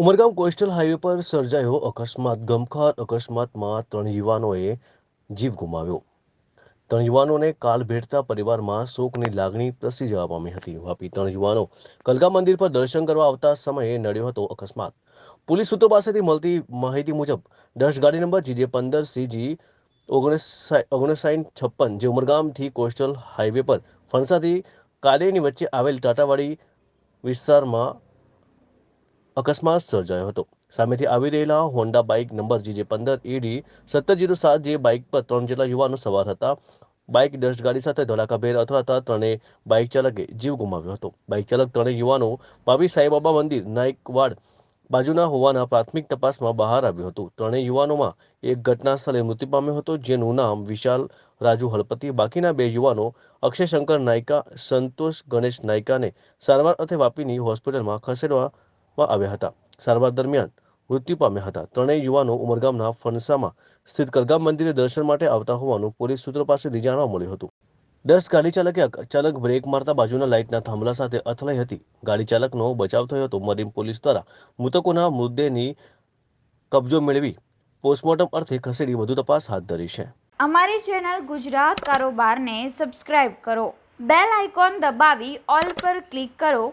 Umargam coastal highway પર સર્જાયો અકસ્માત. ગમખાર અકસ્માતમાં ત્રણ યુવાનોએ જીવ ગુમાવ્યો. ત્રણ યુવાનોને કાલ ભેટતા પરિવારમાં શોકની લાગણી પ્રસરી જવા પામી હતી. વાપી ત્રણ યુવાનો કલકા મંદિર પર દર્શન કરવા આવતા સમયે નડ્યો હતો અકસ્માત. પોલીસ સૂત્રો પાસેથી મળતી માહિતી મુજબ દસ ગાડી નંબર જીજે પંદર સીજી ઓગણસાઠ છપ્પન જે ઉમરગામથી કોસ્ટલ હાઈવે પર ફણસાથી કાદેની વચ્ચે આવેલ ટાટાવાડી વિસ્તારમાં અકસ્માત સર્જાયો હતો. સામેથી આવી રહેલા હોન્ડા બાઇક નંબર જીજે પંદર એડી સત્તર જીરો સાત જે બાઇક પર ત્રણ જેટલા યુવાનો સવાર હતા. બાઇક ડસ્ટ ગાડી સાથે ધડાકાભેર અથડાતા ત્રણેય બાઇક ચાલકે જીવ ગુમાવ્યો હતો. બાઇક ચાલક ત્રણેય યુવાનો પાવી સાંઈબાબા મંદિર નાયકવાડ બાજુના હોવાના પ્રાથમિક તપાસમાં બહાર આવ્યું હતું. ત્રણેય યુવાનોમાં એક ઘટના સ્થળે મૃત્યુ પામ્યો હતો, જેનું નામ વિશાલ રાજુ હળપતિ, બાકીના બે યુવાનો અક્ષય શંકર નાયકા, સંતોષ ગણેશ નાયકાને સારવાર અર્થે વાપીની હોસ્પિટલમાં ખસેડવામાં આવ્યા હતા. સારવાર દરમિયાન મૃત્યુ પામ્યા હતા. ત્રણેય યુવાનો ઉમરગામના ફણસામાં સ્થિત કલગામ મંદિરે દર્શન માટે આવતા હોવાનું પોલીસ સૂત્રો પાસેથી જાણવા મળ્યું હતું. દસ ગાડી ચાલકે અચાનક બ્રેક મારતા બાજુના લાઇટના થાંભલા સાથે અથડાઈ હતી. ગાડી ચાલકનો બચાવ થયો હતો. મરીન પોલીસ દ્વારા મૃતકોના મૃતદેહની કબજો મેળવી પોસ્ટમોર્ટમ અર્થે ખસેડી વધુ તપાસ હાથ ધરી છે. અમારી ચેનલ ગુજરાત કારોબારને સબસ્ક્રાઇબ કરો. બેલ આઇકોન દબાવી ઓલ પર ક્લિક કરો.